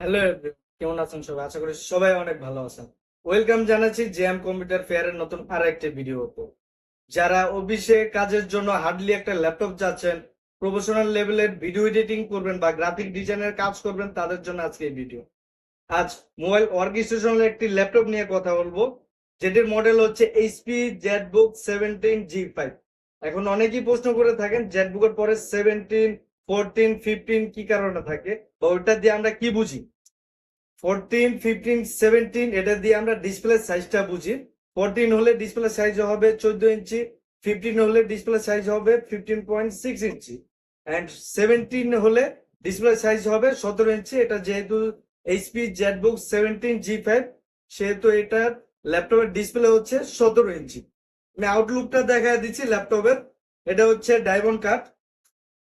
Hello কেমন আছেন সবাই? আশা করি সবাই অনেক ভালো আছেন। ওয়েলকাম জানাচ্ছি জেএম কম্পিউটার ফেয়ারের নতুন আর একটি ভিডিওতে। যারা অফিসে কাজের জন্য হার্ডলি একটা ল্যাপটপ চাচ্ছেন প্রফেশনাল লেভেলের ভিডিও এডিটিং করবেন বা গ্রাফিক ডিজাইনের কাজ করবেন, তাদের জন্য আজকে এই ভিডিও আজ মোবাইল ওয়ার্কস্টেশনের একটি ল্যাপটপ নিয়ে কথা বলব, যেটির মডেল হচ্ছে HP ZBook seventeen G five এখন অনেকেই প্রশ্ন করে থাকেন জেটবুকের পরে সেভেন্টিন ফোরটিন ফিফটিন কি কারণে থাকে? বা ওইটা দিয়ে আমরা কি বুঝি? ফোরটিন ফিফটিন সেভেন্টিন এটা দিয়ে আমরা ডিসপ্লে সাইজটা বুঝি। ফোরটিন হলে ডিসপ্লে সাইজ হবে চোদ্দ ইঞ্চি ফিফটিন হলে ডিসপ্লে সাইজ হবে fifteen point six inch. And seventeen হলে ডিসপ্লে সাইজ হবে সতেরো ইঞ্চি। এটা যেহেতু HP ZBook seventeen G five সেহেতু এটার ল্যাপটপের ডিসপ্লে হচ্ছে সতেরো ইঞ্চি। আমি আউটলুকটা দেখা দিচ্ছি ল্যাপটপের এটা হচ্ছে ডায়মন্ড কাট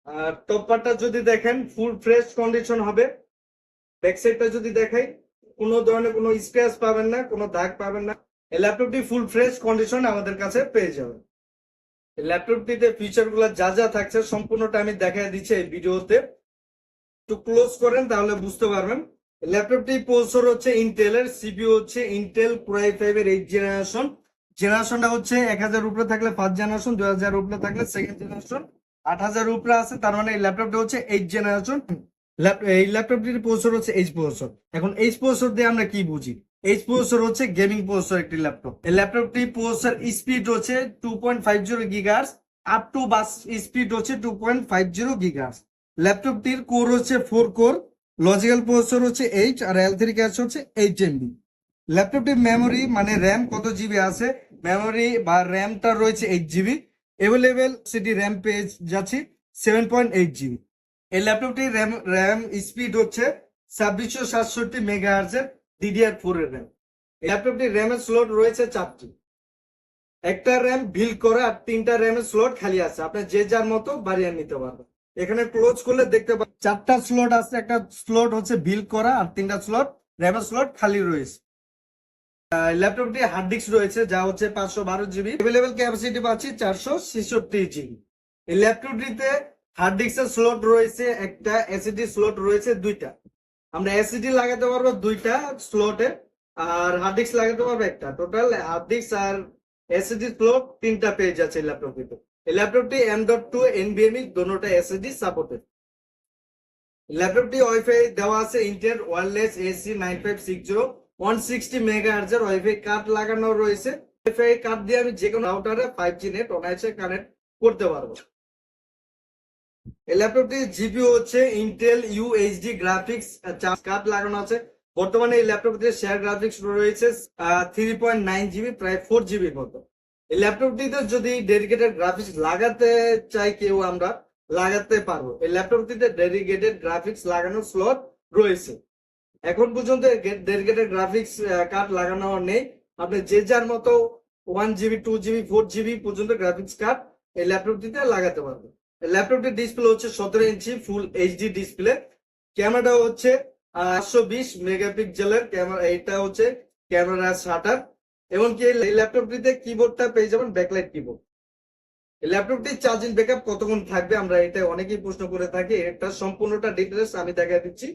আর টপ পার্টটা যদি দেখেন ফুল ফ্রেশ কন্ডিশন হবে। ব্যাক সাইডটা যদি দেখাই, কোনো ধরনের কোনো স্ক্র্যাচ পাবেন না, কোনো দাগ পাবেন না। এই ল্যাপটপটি ফুল ফ্রেশ কন্ডিশন আমাদের কাছে পেয়ে যাবেন। ল্যাপটপটিতে ফিচারগুলো যা যা থাকছে, সম্পূর্ণটা আমি দেখাই দিচ্ছি এই ভিডিওতে। একটু ক্লোজ করেন, তাহলে বুঝতে পারবেন। ল্যাপটপটি প্রসেসর হচ্ছে ইন্টেলের সিপিইউ হচ্ছে ইন্টেল কোরাই ফাইভ এর এইট জেনারেশন জেনারেশনটা হচ্ছে এক হাজার উপরে থাকলে ফার্স্ট জেনারেশন দুই হাজার উপরে থাকলে সেকেন্ড জেনারেশন আট হাজার উপরে আছে, তার মানে এই ল্যাপটপটা হচ্ছে এইট জেনারেশন এই ল্যাপটপটির প্রসেসর হচ্ছে এইচ প্রসেসর এখন এইচ প্রসেসর দিয়ে আমরা কি বুঝি? এইচ প্রসেসর হচ্ছে গেমিং প্রসেসর একটি ল্যাপটপ এই ল্যাপটপটি প্রসেসর স্পিড হচ্ছে two point five zero gigahertz up to bus speed হচ্ছে two point five zero gigahertz ল্যাপটপটির core হচ্ছে ফোর কোর লজিক্যাল প্রসেসর হচ্ছে এইট আর এল থ্রি ক্যাশ হচ্ছে এইট এমবি ল্যাপটপটির মেমোরি মানে র্যাম কত জিবি আছে? মেমোরি বা র্যামটা রয়েছে এইট জিবি অ্যাভেলেবেল সেটি র্যাম পেয়ে যাচ্ছি সেভেন পয়েন্ট এইট জিবি এই ল্যাপটপটির র্যাম র্যাম স্পিড হচ্ছে ছাব্বিশশো সাতষট্টি মেগা হার্জের ডিডিআর ফোর এর র্যাম এই ল্যাপটপটির র্যামের স্লট রয়েছে চারটি। একটা র্যাম বিল করা আর তিনটা র্যামের স্লট খালি আছে। আপনি যে যার মতো বাড়িয়ে নিতে পারবেন। এখানে ক্লোজ করলে দেখতে পাবেন, চারটা স্লট আছে। একটা স্লট হচ্ছে বিল করা আর তিনটা স্লট র্যামের স্লট খালি রয়েছে। ল্যাপটপটি হার্ড ডিস্ক রয়েছে, যা হচ্ছে পাঁচশো বারো জিবি অ্যাভেলেবেল ক্যাপাসিটি পাচ্ছি চারশো ছেষট্টি জিবি এই ল্যাপটপটিতে হার্ড ডিস্কের স্লট রয়েছে, একটা এসিডি স্লট রয়েছে, দুইটা। আমরা এসিডি লাগাতে পারব দুইটা স্লটে আর হার্ড ডিস্ক লাগাতে পারব একটা। টোটাল হার্ড ডিস্ক আর এসিডি স্লট তিনটা পেয়ে যাচ্ছে ল্যাপটপটিতে এই ল্যাপটপটি এম ডট টু এনবিএমই দোনোটা এসএসডি সাপোর্টেড ল্যাপটপটি ওয়াইফাই দেওয়া আছে Intel wireless AC nine five six zero one sixty mega হার্জের wifi card লাগানো রয়েছে। ওয়াইফাই কার্ড দিয়ে আমি যে কোনো রাউটারে ফাইভ জি নেট অনায়াসে কানেক্ট করতে পারব। এই ল্যাপটপটি জিপিও হচ্ছে Intel UHD graphics charge card লাগানো আছে। বর্তমানে এই ল্যাপটপটিতে শেয়ার গ্রাফিক্স রয়েছে থ্রি পয়েন্ট নাইন জিবি প্রায় ফোর জিবির মতো। এই ল্যাপটপটিতে যদি ডেডিকেটেড গ্রাফিক্স লাগাতে চাই কেউ আমরা, লাগাতে পারব। এই ল্যাপটপটিতে ডেডিকেটেড গ্রাফিক্স লাগানোর স্লট রয়েছে। এখন পর্যন্ত ডেডিকেটেড গ্রাফিক্স কার্ড লাগানো নেই। আপনি যে যার মতো one GB two GB four GB পর্যন্ত গ্রাফিক্স কার্ড এই ল্যাপটপটিতে লাগাতে পারবেন। ল্যাপটপটির ডিসপ্লে হচ্ছে সতেরো ইঞ্চি ফুল এইচডি ডিসপ্লে ক্যামেরাটা হচ্ছে আটশো বিশ মেগাপিক্সেলের ক্যামেরা এইটা হচ্ছে ক্যামেরা শাটার এমনকি এই ল্যাপটপটিতে কিবোর্ডটা পেয়ে যাবেন ব্যাকলাইট কিবোর্ড ল্যাপটপটির চার্জিং ব্যাকআপ কতক্ষণ থাকবে আমরা এটা অনেকেই প্রশ্ন করে থাকি। এটা সম্পূর্ণটা ডিটেলস আমি দেখা দিচ্ছি।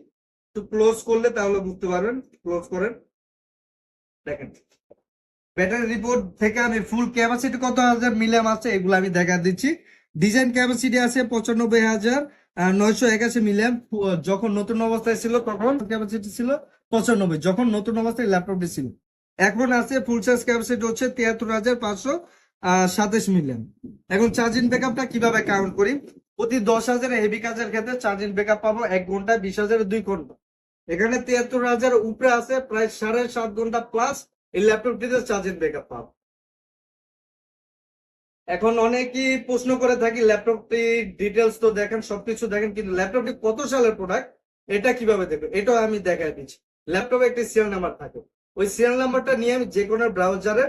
একটু ক্লোজ করলে তাহলে বুঝতে পারবেন ক্লোজ করেন। দেখেন ব্যাটারি রিপোর্ট থেকে আমি ফুল ক্যাপাসিটি কত হাজার মিলিয়াম আছে এগুলো আমি দেখা দিচ্ছি। ডিজাইন ক্যাপাসিটি আছে পঁচানব্বই হাজার নয়শো একাশি মিলিয়াম যখন নতুন অবস্থায় ছিল তখন ক্যাপাসিটি ছিল পঁচানব্বই, যখন নতুন অবস্থায় ল্যাপটপটি ছিল। এখন আছে ফুল চার্জ ক্যাপাসিটি হচ্ছে তিয়াত্তর হাজার পাঁচশো সাতাশ মিলিয়ন এখন চার্জিং ব্যাকআপটা কীভাবে কাউন্ট করি? প্রতি দশ হাজার হেভি কাজের ক্ষেত্রে চার্জিং ব্যাকআপ পাবো, এক ঘণ্টা বিশ হাজারের দুই ঘণ্টা। এখানে তিয়াত্তর হাজার উপরে আছে, প্রায় সাড়ে সাত ঘণ্টা প্লাস এই ল্যাপটপটিতে চার্জিং ব্যাকআপ পাবো। এখন অনেকেই প্রশ্ন করে থাকি ল্যাপটপটি ডিটেলস তো দেখেন, সবকিছু দেখেন, কিন্তু ল্যাপটপটি কত সালের প্রোডাক্ট এটা কীভাবে দেখবে এটাও আমি দেখাই দিচ্ছি। ল্যাপটপে একটি সিরিয়াল নাম্বার থাকে। ওই সিরিয়াল নাম্বারটা নিয়ে আমি যে কোনো ব্রাউজারে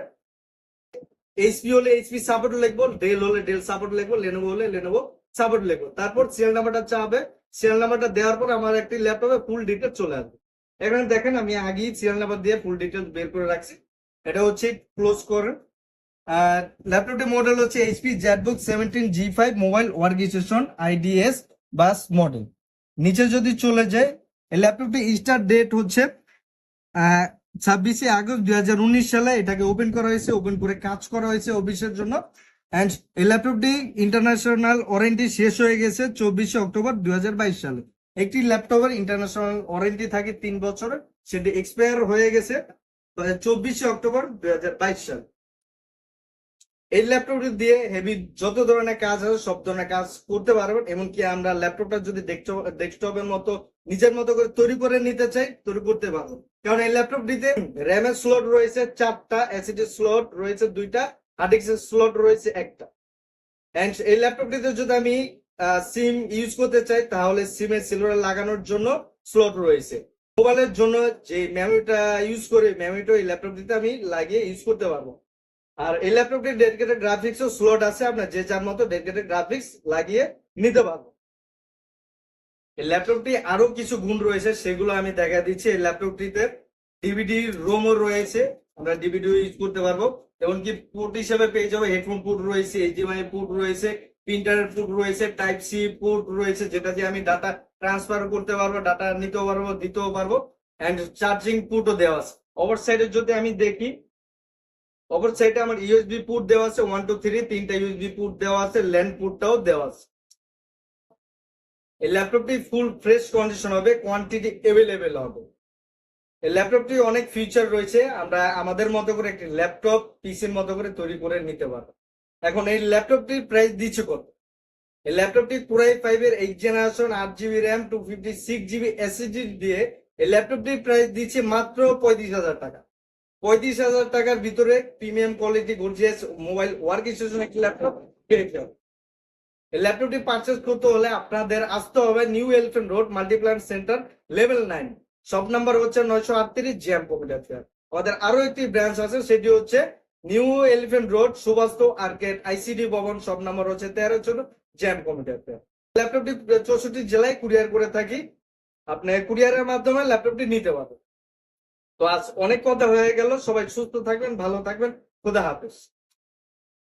এইচপি হলে এইচপি সাপোর্ট লিখব ডেল হলে ডেল সাপোর্ট লিখব লেনোভো হলে লেনোভো সাপোর্ট লিখব। তারপর সিরিয়াল নাম্বারটা চাবে সিরিয়াল নাম্বারটা দেওয়ার পর আমার একটি ল্যাপটপে ফুল ডিটেল চলে আসবে। এখানে দেখেন, আমি আগেই সিরিয়াল নাম্বার দিয়ে ফুল ডিটেলস বের করে রাখছি। এটা হচ্ছে ক্লোজ করেন আর ল্যাপটপটির মডেল হচ্ছে HP ZBook seventeen G five mobile workstation IDS base model নিচে যদি চলে যায় এই ল্যাপটপটি স্টার্ট ডেট হচ্ছে ছাব্বিশে আগস্ট দুই সালে। এটাকে ওপেন করা হয়েছে ওপেন করে কাজ করা হয়েছে অফিসের জন্য। অ্যান্ড এই ল্যাপটপটি ইন্টারন্যাশনাল ওয়ারেন্টি শেষ হয়ে গেছে চব্বিশে অক্টোবর দুই সালে। একটি ল্যাপটপের ইন্টারন্যাশনাল ওয়ারেন্টি থাকে তিন বছরের, সেটি এক্সপায়ার হয়ে গেছে চব্বিশে অক্টোবর দুই হাজার বাইশ সাল। এই ল্যাপটপটি দিয়ে হেভি যত ধরনের কাজ আছে, সব ধরনের কাজ করতে পারবেন, এমনকি আমরা ল্যাপটপটা যদি ডেস্কটপের মতো, নিজের মতো করে তৈরি করে নিতে চাই, তৈরি করতে পারব। কারণ এই ল্যাপটপটিতে র্যামের স্লট রয়েছে চারটা এসিডি স্লট রয়েছে দুইটা হার্ডিক্সের স্লট রয়েছে একটা। এন্ড এই ল্যাপটপটিতে যদি আমি সিম ইউজ করতে চাই, তাহলে সিমের সিলভার লাগানোর জন্য স্লট রয়েছে। মোবাইলের জন্য যে মেমোরিটা ইউজ করে মেমোরিটা এই ল্যাপটপটিতে আমি লাগিয়ে ইউজ করতে পারব। আর এই ল্যাপটপটির ডেডিকেটেড গ্রাফিক্স ও স্লট আছে আপনার যে যার মতো ডেডিকেটেড গ্রাফিক্স লাগিয়ে নিতে পারব। এই ল্যাপটপটি আরও কিছু গুণ রয়েছে, সেগুলো আমি দেখা দিচ্ছি। এই ল্যাপটপটিতে ডিভিডি রোমও রয়েছে। আমরা ডিভিডি ইউজ করতে পারব। এমনকি পোর্ট হিসেবে পেয়ে যাব হেডফোন পোর্ট রয়েছে এইচডিএমআই পোর্ট রয়েছে প্রিন্টারের পোর্ট রয়েছে টাইপ সি পোর্ট রয়েছে, যেটা দিয়ে আমি ডাটা ট্রান্সফার করতে পারব ডাটা নিতেও পারব, দিতেও পারব। অ্যান্ড চার্জিং পোর্টও দেওয়া আছে। ওভার সাইডে যদি আমি দেখি অপর সাইডে আমার ইউএসবি পোর্ট দেওয়া আছে ওয়ান টু থ্রি তিনটা ইউএসবি পোর্ট দেওয়া আছে ল্যান্ড পোর্টটাও দেওয়া আছে। এই ল্যাপটপটি ফুল ফ্রেশ কন্ডিশন হবে কোয়ান্টিটি অ্যাভেলেবেল হবে। ল্যাপটপটি অনেক ফিচার রয়েছে। আমরা আমাদের মতো করে একটি ল্যাপটপ পিসির মতো করে তৈরি করে নিতে পারব। এখন এই ল্যাপটপটির প্রাইস দিচ্ছে কত? এই ল্যাপটপটি পুরাই ফাইভের এইট জেনারেশন আট GB RAM two fifty six GB SSD দিয়ে এই ল্যাপটপটির প্রাইস দিচ্ছে মাত্র পঁয়ত্রিশ হাজার টাকা। পঁয়ত্রিশ হাজার টাকার ভিতরে premium quality gorgeous mobile workstation একটি ল্যাপটপ পেয়ে যাবে এই ল্যাপটপটি পারচেস করতে হলে আপনাদের আসতে হবে New Elephant Road Multiplan Center level nine shop number হচ্ছে নয়শো আটত্রিশ জ্যাম ফেয়ার আমাদের আরও একটি ব্রাঞ্চ আছে, সেটি হচ্ছে New Elephant Road, Subastu Arcade ICD ভবন শপ নাম্বার হচ্ছে তেরো জন জ্যাম কম্পিউটার ফেয়ার ল্যাপটপটি চৌষট্টি জেলায় কুরিয়ার করে থাকি। আপনি কুরিয়ারের মাধ্যমে ল্যাপটপটি নিতে পারবেন। তো আজ অনেক কথা হয়ে গেল, সবাই সুস্থ থাকবেন, ভালো থাকবেন, খুদা হাফেজ।